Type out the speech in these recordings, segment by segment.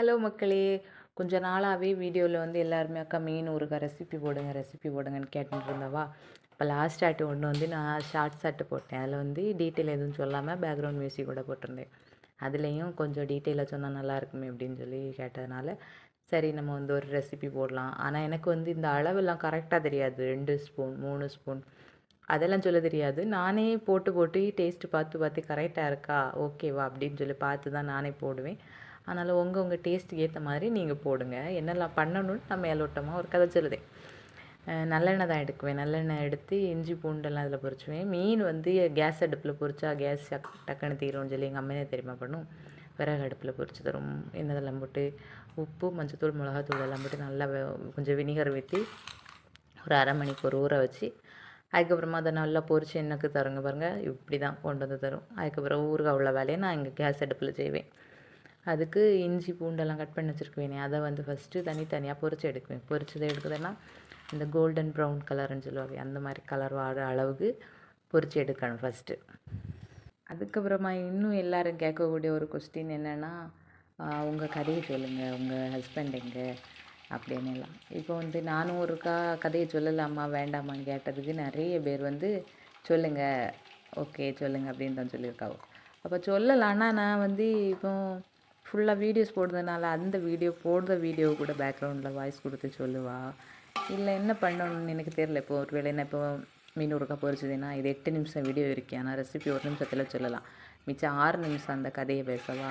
Hello மக்களே கொஞ்ச நாளாகவே வீடியோவில் வந்து எல்லாருமே அக்கா மீன் ஊறுகாய் ரெசிபி போடுங்க ரெசிபி போடுங்கன்னு கேட்டுட்டு இருந்தவா? இப்போ லாஸ்ட் ஆட்டு ஒன்று வந்து நான் ஷார்ட் ஷாட்டு போட்டேன். அதில் வந்து டீட்டெயில் எதுவும் சொல்லாமல் பேக்ரவுண்ட் மியூசிக் கூட போட்டிருந்தேன். அதுலேயும் கொஞ்சம் டீட்டெயிலாக சொன்னால் நல்லா இருக்குமே அப்படின்னு சொல்லி கேட்டதுனால சரி நம்ம வந்து ஒரு ரெசிபி போடலாம். ஆனால் எனக்கு வந்து இந்த அளவெல்லாம் கரெக்டாக தெரியாது. ரெண்டு ஸ்பூன் மூணு ஸ்பூன் அதெல்லாம் சொல்ல தெரியாது. நானே போட்டு போட்டு டேஸ்ட்டு பார்த்து பார்த்து கரெக்டாக இருக்கா? ஓகேவா அப்படின்னு சொல்லி பார்த்து தான் நானே போடுவேன். அதனால் உங்கள் உங்கள் டேஸ்ட்டுக்கு ஏற்ற மாதிரி நீங்கள் போடுங்க. என்னெல்லாம் பண்ணணும்னு நான் மேலோட்டமாக ஒரு கதை சொல்லுதேன். நல்லெண்ணெய் தான் எடுக்குவேன். நல்லெண்ணெய் எடுத்து இஞ்சி பூண்டெல்லாம் அதில் பொரிச்சுவேன். மீன் வந்து கேஸ் அடுப்பில் பொறிச்சா கேஸ் டக்குன்னு தீரும்னு சொல்லி எங்கள் அம்மையே தெரியுமா பண்ணும். விறகு அடுப்பில் பொறிச்சு தரும் என்னதெல்லாம் போட்டு உப்பு மஞ்சத்தூள் மிளகாத்தூள் எல்லாம் போட்டு நல்லா கொஞ்சம் வினிகர் ஊற்றி ஒரு அரை மணிக்கு ஒரு ஊற வச்சு அதுக்கப்புறமா அதை நல்லா பொறிச்சு எனக்கு தருங்க பாருங்கள் இப்படி தான் கொண்டு வந்து தரும். அதுக்கப்புறம் ஊறுகாய் உள்ள வேலையை நான் இங்கே கேஸ் அடுப்பில் செய்வேன். அதுக்கு இஞ்சி பூண்டெல்லாம் கட் பண்ணி வச்சுருக்குவேனே அதை வந்து ஃபஸ்ட்டு தனித்தனியாக பொரிச்சு எடுக்குவேன். பொரிச்சதை எடுக்குதுன்னா இந்த கோல்டன் ப்ரௌன் கலர்னு சொல்லுவாங்க அந்த மாதிரி கலர் வர அளவுக்கு பொறிச்சு எடுக்கணும் ஃபஸ்ட்டு அதுக்கப்புறமா இன்னும் எல்லாரும் கேட்கக்கூடிய ஒரு கொஸ்டின் என்னென்னா உங்கள் கதையை சொல்லுங்கள் உங்கள் ஹஸ்பண்ட் எங்கே? அப்படின்னு எல்லாம். இப்போ வந்து நானும் ஒருக்கா கதையை சொல்லலாமா வேண்டாமான்னு கேட்டதுக்கு நிறைய பேர் வந்து சொல்லுங்கள் ஓகே சொல்லுங்கள் அப்படின்னு தான் சொல்லியிருக்காவோ அப்போ சொல்லலான்னா நான் வந்து இப்போ ஃபுல்லாக வீடியோஸ் போடுறதுனால அந்த வீடியோ போடுற வீடியோ கூட பேக்ரவுண்டில் வாய்ஸ் கொடுத்து சொல்லுவா. இல்லை என்ன பண்ணணும்னு எனக்கு தெரியல. இப்போ ஒரு வேளை என்ன இப்போ மீன் உருக்கா பொறிச்சதுன்னா இது எட்டு நிமிஷம் வீடியோ இருக்கு. ஆனால் ரெசிபி ஒரு நிமிஷத்தில் சொல்லலாம். மிச்சம் ஆறு நிமிஷம் அந்த கதையை பேசவா?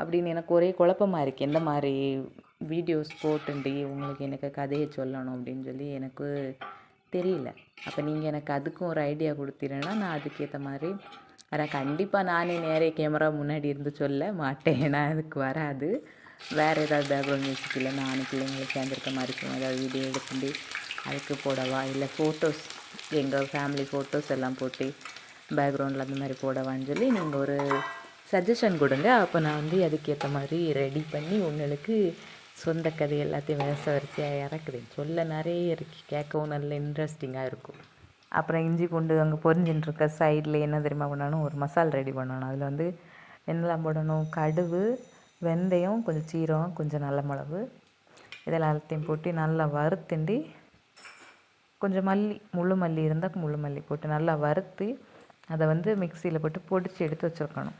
அப்படின்னு எனக்கு ஒரே குழப்பமா இருக்குது எந்த மாதிரி வீடியோஸ் போட்டுண்டி உங்களுக்கு எனக்கு கதையை சொல்லணும் அப்படின்னு சொல்லி எனக்கு தெரியல. அப்போ நீங்கள் எனக்கு அதுக்கும் ஒரு ஐடியா கொடுத்தீங்கன்னா நான் அதுக்கேற்ற மாதிரி ஆனால் கண்டிப்பாக நானே நேரே கேமரா முன்னாடி இருந்து சொல்ல மாட்டேன். நான் அதுக்கு வராது. வேறு ஏதாவது பேக்ரவுண்ட் மியூசிக் இல்லை நானும் பிள்ளைங்களுக்கு சேர்ந்துருக்க மாதிரி இருக்கும். ஏதாவது வீடியோ எடுத்துட்டு அதுக்கு போடவா? இல்லை ஃபோட்டோஸ் எங்கள் ஃபேமிலி ஃபோட்டோஸ் எல்லாம் போட்டு பேக்ரவுண்டில் அந்த மாதிரி போடவான்னு சொல்லி நீங்கள் ஒரு சஜஷன் கொடுங்க. அப்போ நான் வந்து அதுக்கேற்ற மாதிரி ரெடி பண்ணி உங்களுக்கு சொந்த கதை எல்லாத்தையும் வரிசை வரிசையாக இறக்குறேன் சொல்ல நிறைய இருக்கு. கேட்கவும் நல்ல இன்ட்ரெஸ்டிங்காக இருக்கும். அப்புறம் இஞ்சி பூண்டு அங்கே பொரிஞ்சின்னு இருக்க சைடில் என்ன தெரியுமா பண்ணணும்? ஒரு மசால் ரெடி பண்ணணும். அதில் வந்து என்னெல்லாம் போடணும்? கடுகு வெந்தயம் கொஞ்சம் சீரகம் கொஞ்சம் நல்ல மிளகு. இதெல்லாம் எல்லாத்தையும் போட்டு நல்லா வறுத்துண்டி கொஞ்சம் மல்லி முழு மல்லி இருந்தால் முழு மல்லி போட்டு நல்லா வறுத்து அதை வந்து மிக்சியில் போட்டு பொடிச்சு எடுத்து வச்சுருக்கணும்.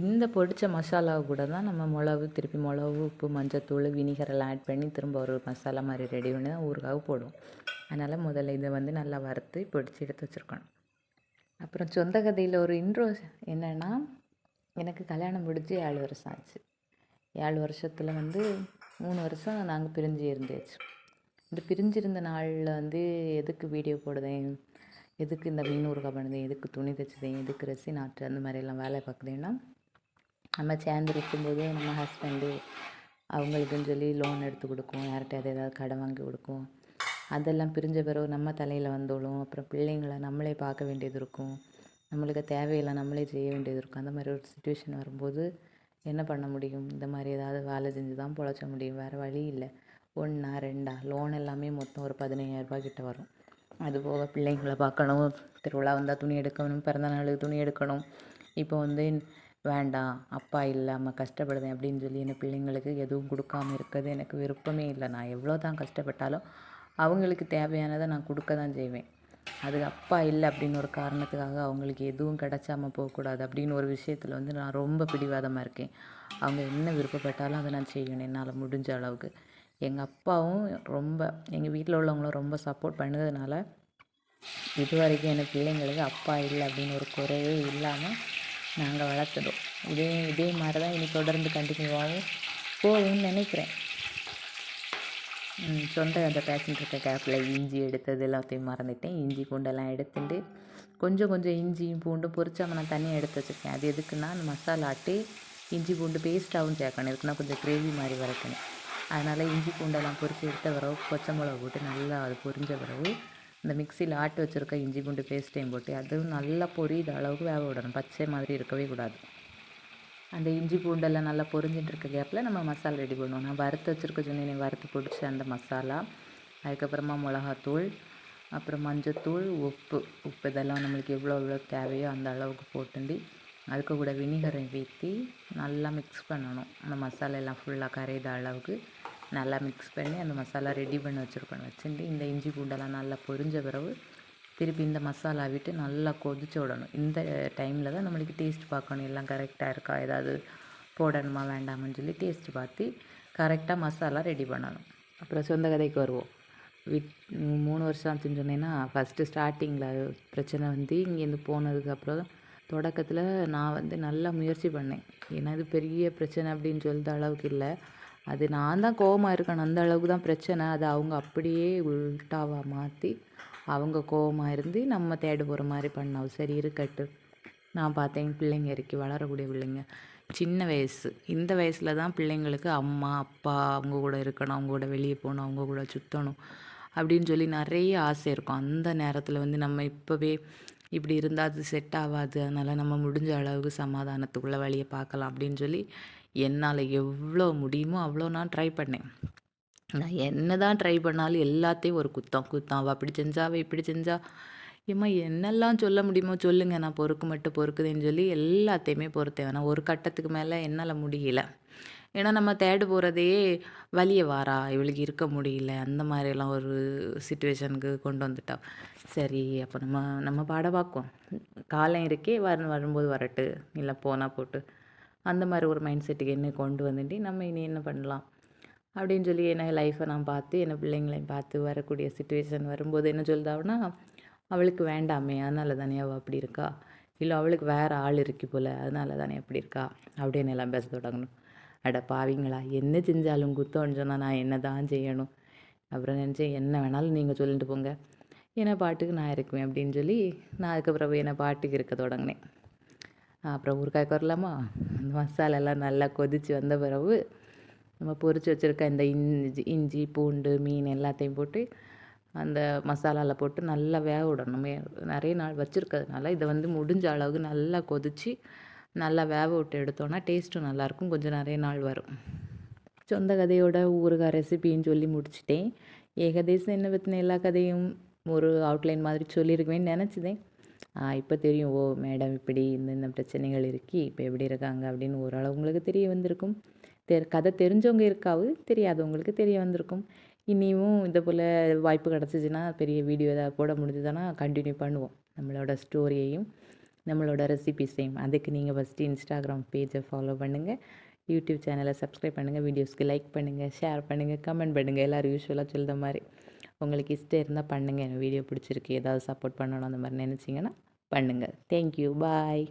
இந்த பொடித்த மசாலாவை கூட தான் நம்ம மிளகு திருப்பி மிளகு உப்பு மஞ்சத்தூள் வினிகரெல்லாம் ஆட் பண்ணி திரும்ப ஒரு மசாலா மாதிரி ரெடி பண்ணி தான் ஊறுகாக போடுவோம். அதனால் முதல்ல இதை வந்து நல்லா வறுத்து பொடிச்சு எடுத்து வச்சுருக்கணும். அப்புறம் சொந்த கதையில் ஒரு இன்ட்ரோ என்னென்னா எனக்கு கல்யாணம் முடிஞ்சு ஏழு வருஷம் ஆச்சு. ஏழு வருஷத்தில் வந்து மூணு வருஷம் நாங்கள் பிரிஞ்சு இருந்தாச்சு. இந்த பிரிஞ்சிருந்த நாளில் வந்து எதுக்கு வீடியோ போடுதேன்? எதுக்கு இந்த மீன் ஊறுகாய் பண்ணுதேன்? எதுக்கு துணி தைச்சதேன்? எதுக்கு ரசி நாட்டு அந்த மாதிரிலாம் வேலை பார்க்குதேன்னா நம்ம சேர்ந்து இருக்கும்போது நம்ம ஹஸ்பண்டு அவங்களுக்குன்னு சொல்லி லோன் எடுத்து கொடுக்கும். யார்கிட்டயாவது ஏதாவது கடன் வாங்கி கொடுக்கும். அதெல்லாம் பிரிஞ்ச பிறகு நம்ம தலையில் வந்துடும் அப்புறம் பிள்ளைங்களை நம்மளே பார்க்க வேண்டியது இருக்கும். நம்மளுக்கு தேவையில்லை நம்மளே செய்ய வேண்டியது இருக்கும். அந்த மாதிரி ஒரு சுச்சுவேஷன் வரும்போது என்ன பண்ண முடியும்? இந்த மாதிரி ஏதாவது வேலை செஞ்சு தான் பொழைச்ச முடியும். வேறு வழி இல்லை. ஒன்றா ரெண்டா? லோன் எல்லாமே மொத்தம் ஒரு பதினையாயிரரூபா கிட்ட வரும். அது போக பிள்ளைங்களை பார்க்கணும். திருவிழா வந்தால் துணி எடுக்கணும். பிறந்த நாளுக்கு துணி எடுக்கணும். இப்போ வந்து வேண்டாம் அப்பா இல்லாமல் கஷ்டப்படுதேன் அப்படின்னு சொல்லி என்ன பிள்ளைங்களுக்கு எதுவும் கொடுக்காம இருக்கிறது எனக்கு விருப்பமே இல்லை. நான் எவ்வளோ தான் கஷ்டப்பட்டாலும் அவங்களுக்கு தேவையானதை நான் கொடுக்க தான் செய்வேன். அது அப்பா இல்லை அப்படின்னு ஒரு காரணத்துக்காக அவங்களுக்கு எதுவும் கிடைச்சாம போகக்கூடாது அப்படின்னு ஒரு விஷயத்தில் வந்து நான் ரொம்ப பிடிவாதமாக இருக்கேன். அவங்க என்ன விருப்பப்பட்டாலும் அதை நான் செய்யணும் என்னால் முடிஞ்ச அளவுக்கு. எங்கள் அப்பாவும் ரொம்ப எங்கள் வீட்டில் உள்ளவங்களும் ரொம்ப சப்போர்ட் பண்ணதுனால இது வரைக்கும் எனக்கு பிள்ளைங்களுக்கு அப்பா இல்லை அப்படின்னு ஒரு குறையே இல்லாமல் நாங்கள் வளர்த்துட்டோம் இதே இதே மாதிரி தான் இனி தொடர்ந்து கண்டினியூவாகவும் போகும்னு நினைக்கிறேன். சொந்த அந்த பேஷன் இருக்க கேப்பில் இஞ்சி எடுத்தது எல்லாத்தையும் மறந்துட்டேன். இஞ்சி பூண்டெல்லாம் எடுத்துட்டு கொஞ்சம் கொஞ்சம் இஞ்சியும் பூண்டும் பொரிச்சாம நான் தனியாக எடுத்து வச்சுருக்கேன். அது எதுக்குன்னா அந்த மசாலா ஆட்டி இஞ்சி பூண்டு பேஸ்ட்டாகவும் சேர்க்கணும். இருக்குன்னா கொஞ்சம் கிரேவி மாதிரி வரைக்கணும் அதனால் இஞ்சி பூண்டெல்லாம் பொறிச்சு எடுத்த பிறகு பச்சை மிளகா போட்டு நல்லா அது பொரிஞ்ச பிறகு இந்த மிக்சியில் ஆட்டி வச்சுருக்க இஞ்சி பூண்டு பேஸ்ட்டையும் போட்டு அதுவும் நல்லா பொரியுத அளவுக்கு வேக விடணும். பச்சை மாதிரி இருக்கவே கூடாது. அந்த இஞ்சி பூண்டெல்லாம் நல்லா பொரிஞ்சிட்டு இருக்க கேப்பில் நம்ம மசாலா ரெடி பண்ணுவோம். நான் வறுத்து வச்சுருக்க சொன்னேன் வறுத்து பிடிச்ச அந்த மசாலா அதுக்கப்புறமா மிளகாத்தூள் அப்புறம் மஞ்சத்தூள் உப்பு. உப்பு இதெல்லாம் நம்மளுக்கு எவ்வளோ எவ்வளோ தேவையோ அந்த அளவுக்கு போட்டுண்டி அதுக்கு கூட வினிகரை ஊற்றி நல்லா மிக்ஸ் பண்ணணும். அந்த மசாலா எல்லாம் ஃபுல்லாக கரையிற அளவுக்கு நல்லா மிக்ஸ் பண்ணி அந்த மசாலா ரெடி பண்ணி வச்சுருக்கணும் வச்சுட்டு இந்த இஞ்சி பூண்டெல்லாம் நல்லா பொரிஞ்ச பிறகு திருப்பி இந்த மசாலா விட்டு நல்லா கொதிச்சு விடணும். இந்த டைமில் தான் நம்மளுக்கு டேஸ்ட் பார்க்கணும். எல்லாம் கரெக்டாக இருக்கா? ஏதாவது போடணுமா வேண்டாமான்னு சொல்லி டேஸ்ட் பார்த்து கரெக்டாக மசாலா ரெடி பண்ணணும். அப்புறம் சொந்த கதைக்கு வருவோம். விட் மூணு வருஷம் ஆச்சுன்னு சொன்னேன்னா ஃபஸ்ட்டு ஸ்டார்டிங்கில் பிரச்சனை வந்து இங்கேருந்து போனதுக்கப்புறம் தொடக்கத்தில் நான் வந்து நல்லா முயற்சி பண்ணேன். ஏன்னா இது பெரிய பிரச்சனை அப்படின்னு சொல்லிட்ட அளவுக்கு இல்லை. அது நான் தான் கோவமாக இருக்கணும். அந்த அளவுக்கு தான் பிரச்சனை. அது அவங்க அப்படியே உல்ட்டாவாக மாற்றி அவங்க கோவமாக இருந்து நம்ம தேட போகிற மாதிரி பண்ணோம் சரி இருக்கட்டு நான் பார்த்தேன் பிள்ளைங்க இறக்கி வளரக்கூடிய பிள்ளைங்க. சின்ன வயசு. இந்த வயசில் தான் பிள்ளைங்களுக்கு அம்மா அப்பா அவங்க கூட இருக்கணும் அவங்க கூட வெளியே போகணும் அவங்க கூட சுற்றணும் அப்படின்னு சொல்லி நிறைய ஆசை இருக்கும். அந்த நேரத்தில் வந்து நம்ம இப்போவே இப்படி இருந்தால் அது செட் ஆகாது. அதனால் நம்ம முடிஞ்ச அளவுக்கு சமாதானத்துக்குள்ளே வழியை பார்க்கலாம் அப்படின்னு சொல்லி என்னால் எவ்வளோ முடியுமோ அவ்வளோ நான் ட்ரை பண்ணேன். நான் என்ன தான் ட்ரை பண்ணாலும் எல்லாத்தையும் ஒரு குத்தம் குத்தம். அவள் அப்படி செஞ்சா அவள் இப்படி செஞ்சா. ஏம்மா என்னெல்லாம் சொல்ல முடியுமோ சொல்லுங்கள் நான் பொறுக்கு மட்டும் பொறுக்குதுன்னு சொல்லி எல்லாத்தையுமே பொறுத்தேன். ஆனால் ஒரு கட்டத்துக்கு மேலே என்னால் முடியல. ஏன்னா நம்ம தேடு போகிறதே வழியை வாரா? இவளுக்கு இருக்க முடியல. அந்த மாதிரிலாம் ஒரு சுச்சுவேஷனுக்கு கொண்டு வந்துட்டா. சரி அப்போ நம்ம நம்ம பாட பார்க்கும் காலம் இருக்கே வர வரும்போது வரட்டு. இல்லை போனால் போட்டு. அந்த மாதிரி ஒரு மைண்ட் செட்டுக்கு என்ன கொண்டு வந்துட்டு நம்ம இனி என்ன பண்ணலாம்? அப்படின்னு சொல்லி என்ன லைஃப்பை நான் பார்த்து என்ன பிள்ளைங்களையும் பார்த்து வரக்கூடிய சுச்சுவேஷன் வரும்போது என்ன சொல்லுதாவுன்னா அவளுக்கு வேண்டாமே அதனால தானே அவள் அப்படி இருக்கா? இல்லை அவளுக்கு வேறு ஆள் இருக்கு போல் அதனால தானே அப்படி இருக்கா? அப்படின்னு எல்லாம் பேச தொடங்கணும். அட பாவிங்களா என்ன செஞ்சாலும் குத்தோன்னு சொன்னால் நான் என்ன தான் செய்யணும்? அப்புறம் நினச்சேன் என்ன வேணாலும் நீங்கள் சொல்லிட்டு போங்க. என்ன பாட்டுக்கு நான் இருக்குவேன் அப்படின்னு சொல்லி நான் அதுக்கப்புறம் என்ன பாட்டுக்கு இருக்க தொடங்கினேன். அப்புறம் ஊறுகாய் வரலாமா அந்த மசாலாலாம் நல்லா கொதித்து வந்த பிறகு நம்ம பொரிச்சு வச்சுருக்க இந்த இஞ்சி இஞ்சி பூண்டு மீன் எல்லாத்தையும் போட்டு அந்த மசாலாவில் போட்டு நல்லா வேக விடணும். நிறைய நாள் வச்சுருக்கிறதுனால இதை வந்து முடிஞ்ச அளவுக்கு நல்லா கொதித்து நல்லா வேக விட்டு எடுத்தோன்னா டேஸ்ட்டும் நல்லாயிருக்கும். கொஞ்சம் நிறைய நாள் வரும். சொந்த கதையோட ஊறுகாய் ரெசிபின்னு சொல்லி முடிச்சிட்டேன். ஏகதேசம் என்ன பற்றின எல்லா கதையும் ஒரு அவுட்லைன் மாதிரி சொல்லியிருக்குவேன்னு நினச்சிதேன். இப்போ தெரியும் ஓ மேடம் இப்படி இந்தந்த பிரச்சனைகள் இருக்கி இப்போ எப்படி இருக்காங்க அப்படின்னு ஓரளவு உங்களுக்கு தெரிய வந்திருக்கும். தெ கதை தெரிஞ்சவங்க இருக்காவு தெரியாதவங்களுக்கு தெரிய வந்திருக்கும். இனியும் இதே போல் வாய்ப்பு கிடச்சிச்சின்னா பெரிய வீடியோ ஏதாவது போட முடிஞ்சதுன்னா கண்டினியூ பண்ணுவோம். நம்மளோட ஸ்டோரியையும் நம்மளோட ரெசிபிஸையும் அதுக்கு நீங்கள் ஃபஸ்ட்டு இன்ஸ்டாகிராம் பேஜை ஃபாலோ பண்ணுங்கள் யூடியூப் சேனலை சப்ஸ்கிரைப் பண்ணுங்கள் வீடியோஸ்க்கு லைக் பண்ணுங்கள் ஷேர் பண்ணுங்கள் கமெண்ட் பண்ணுங்கள் எல்லோரும் யூஸ்வலாக சொல்கிற மாதிரி. உங்களுக்கு இஷ்டம் இருந்தால் பண்ணுங்கள் எனக்கு வீடியோ பிடிச்சிருக்கு. ஏதாவது சப்போர்ட் பண்ணணும் அந்த மாதிரி நினச்சிங்கன்னா பண்ணுங்கள் தேங்க்யூ பாய்